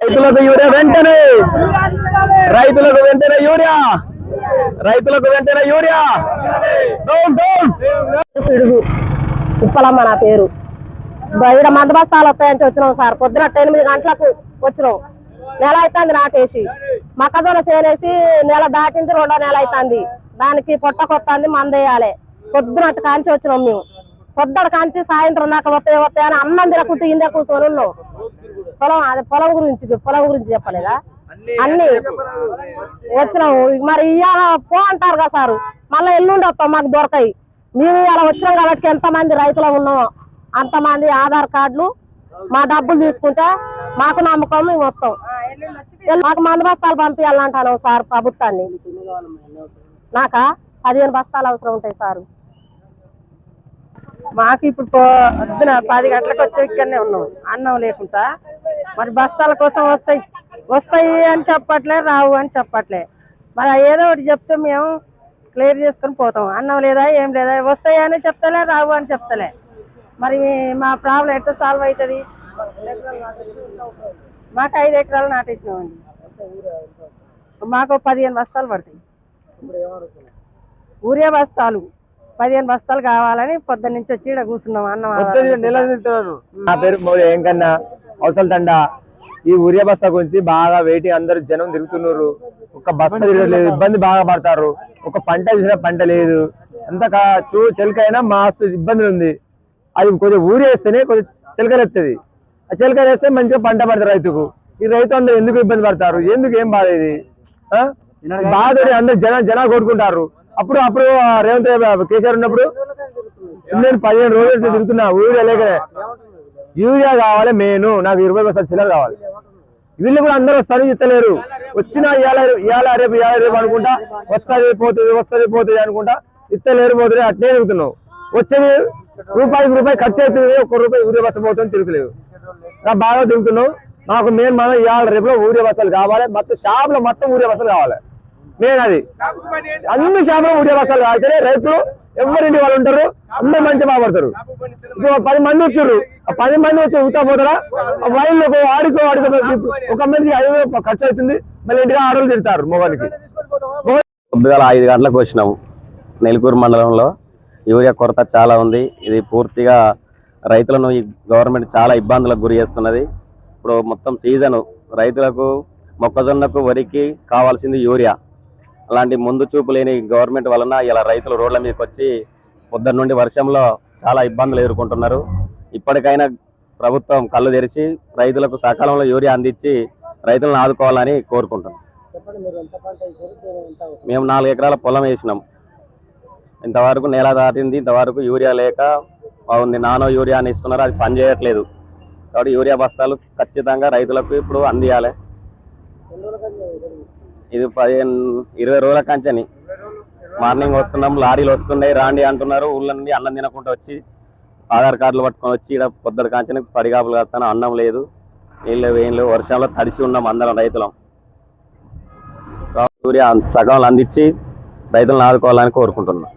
రైతులకు యూరియా వెంటనే! రైతులకు వెంటనే యూరియా! రైతులకు వెంటనే యూరియా! డౌన్ డౌన్ పిడుగు. ఉప్పలమ్మ నా పేరు. బయట మంద బస్తాలు వస్తాయంటే వచ్చినాం సార్. పొద్దున ఎనిమిది గంటలకు వచ్చినాం. నెల అవుతుంది నాటేసి. మొక్కజొన్న చేనేసి నెల దాటింది రెండో నెల అవుతుంది. దానికి పొట్ట కొత్తంది మంద వేయాలి. పొద్దున అటు కాంచి వచ్చినాం మేము. పొద్దున కాంచి సాయంత్రం దాకా వస్తాయి వస్తాయి అని అన్నం తినకుంటూ ఇందే కూర్చొని ఉన్నాం. పొలం అదే పొలం గురించి పొలం గురించి చెప్పలేదా? అన్ని వచ్చినాము మరి ఇవాళ పో అంటారు కదా సారు. మళ్ళీ ఎల్లుండి వస్తాం మాకు దొరకాయి. మేము ఇవాళ వచ్చినాం కాబట్టి ఎంతమంది రైతులు ఉన్నాం అంతమంది ఆధార్ కార్డులు మా డబ్బులు తీసుకుంటే మాకు నమ్మకం మేము వస్తాం. మాకు మందు బస్తాలు పంపించాలంటాను సార్ ప్రభుత్వాన్ని. నాకా? పదిహేను బస్తాలు అవసరం ఉంటాయి సారు. మాకు ఇప్పుడు పో- పది గంటలకు వచ్చి ఇక్కడనే ఉన్నాం. అన్నం లేకుండా. మరి బస్తాల కోసం వస్తాయి. వస్తాయి అని చెప్పట్లే రావు అని చెప్పట్లే. మరి ఏదో ఒకటి చెప్తే మేము క్లియర్ చేసుకొని పోతాం. అన్నం లేదా ఏం లేదా వస్తాయి అని చెప్తలే రావు అని చెప్తలే. మరి మా ప్రాబ్లం ఎట్లా సాల్వ్ అవుతుంది? మాకు ఐదు ఎకరాలు నాటేసినామండి. మాకు పదిహేను బస్తాలు పడతాయి. ఊరియా బస్తాలు. పదిహేను బస్తాలు కావాలని పొద్దున్న నుంచి వచ్చి ఇక్కడ కూర్చున్నాం అన్నం నెల తిరుగుతున్నాను నా పేరు మౌలి ఏంకన్నా అవసరం తండ. ఈ ఊరియా బస్తా గురించి బాగా వెయిటింగ్ అందరు జనం తిరుగుతున్నారు. ఒక బస్తా తిరగలేదు ఇబ్బంది బాగా పడతారు. ఒక పంట చూసిన పంట లేదు. అంత చూ చెలకైనా మాస్తు ఇబ్బంది ఉంది. అది కొద్దిగా ఊరేస్తేనే కొద్దిగా చిలకలు ఎత్తుంది. ఆ చిలకలు వేస్తే మంచిగా పంట పడతారు రైతుకు. ఈ రైతు అందరూ ఎందుకు ఇబ్బంది పడతారు? ఎందుకు ఏం బాధ ఇది? బాధడి అందరు జన జనాలు కొట్టుకుంటారు అప్పుడు అప్పుడు రేవంత్ రెడ్డి కేసీఆర్ ఉన్నప్పుడు నేను పదిహేను రోజులు తిరుగుతున్నా యూరియా లేక యూరియా కావాలి మెయిన్ నాకు ఇరవై బస్తాలు చిల్లర కావాలి. వీళ్ళు కూడా అందరూ వస్తారు ఇస్తలేరు వచ్చినా ఇవాళ ఇవాళ రేపు ఇవాళ రేపు అనుకుంటా వస్తుంది పోతుంది వస్తుంది పోతుంది అనుకుంటా ఇస్తలేరు పోతుంది అట్నే తిరుగుతున్నావు వచ్చేది రూపాయికి రూపాయి ఖర్చు అవుతుంది ఒక్క రూపాయి ఊరి బస్సు పోతుంది తిరుగుతలేవు నా బాగా తిరుగుతున్నావు నాకు మెయిన్ మనం ఇవాళ రేపు ఊరి బస్సులు కావాలి మొత్తం షాప్లో మొత్తం ఊరి బస్సులు కావాలి. మెయిన్ అది అన్ని చేపలు ఉండే వస్తారు సరే రైతులు ఎవరింటి వాళ్ళు ఉంటారు అందరు మంచిగా బాగుపడతారు ఇప్పుడు పది మంది వచ్చారు. ఆ పది మంది వచ్చి ఉతా పోతారా? ఆ ఆడుకో ఆడుకో ఒక మనిషికి ఐదు ఖర్చు అవుతుంది. మళ్ళీ ఇంటికి ఆడలు తిడతారు మొగానికి పొద్దుగాల ఐదు గంటలకు వచ్చినాము నెలకూరు మండలంలో యూరియా కొరత చాలా ఉంది. ఇది పూర్తిగా రైతులను ఈ గవర్నమెంట్ చాలా ఇబ్బందులకు గురి చేస్తున్నది. ఇప్పుడు మొత్తం సీజను రైతులకు మొక్కజొన్నకు వరికి కావాల్సింది యూరియా. అలాంటి ముందు చూపు లేని గవర్నమెంట్ వలన ఇలా రైతులు రోడ్ల మీదకి వచ్చి పొద్దున్న నుండి వర్షంలో చాలా ఇబ్బందులు ఎదుర్కొంటున్నారు. ఇప్పటికైనా ప్రభుత్వం కళ్ళు తెరిచి రైతులకు సకాలంలో యూరియా అందించి రైతులను ఆదుకోవాలని కోరుకుంటున్నాం. మేము నాలుగు ఎకరాల పొలం వేసినాం. ఇంతవరకు నెల దాటింది ఇంతవరకు యూరియా లేక బాగుంది. నానో యూరియా అని ఇస్తున్నారు అది పని చేయట్లేదు. కాబట్టి యూరియా బస్తాలు ఖచ్చితంగా రైతులకు ఇప్పుడు అందియాలి. ఇది పదిహేను ఇరవై రోజుల కంచెని. మార్నింగ్ వస్తున్నాం లారీలు వస్తున్నాయి రాండి అంటున్నారు. ఊళ్ళ నుండి అన్నం తినకుండా వచ్చి ఆధార్ కార్డులు పట్టుకొని వచ్చి ఇక్కడ పొద్దున కాంచని పడిగాపులు కడతాను అన్నం లేదు. నీళ్ళు ఏం లేవు. వర్షంలో తడిసి ఉన్నాం అందరం రైతులం. సూర్య సగంలు అందించి రైతులను ఆదుకోవాలని కోరుకుంటున్నాం.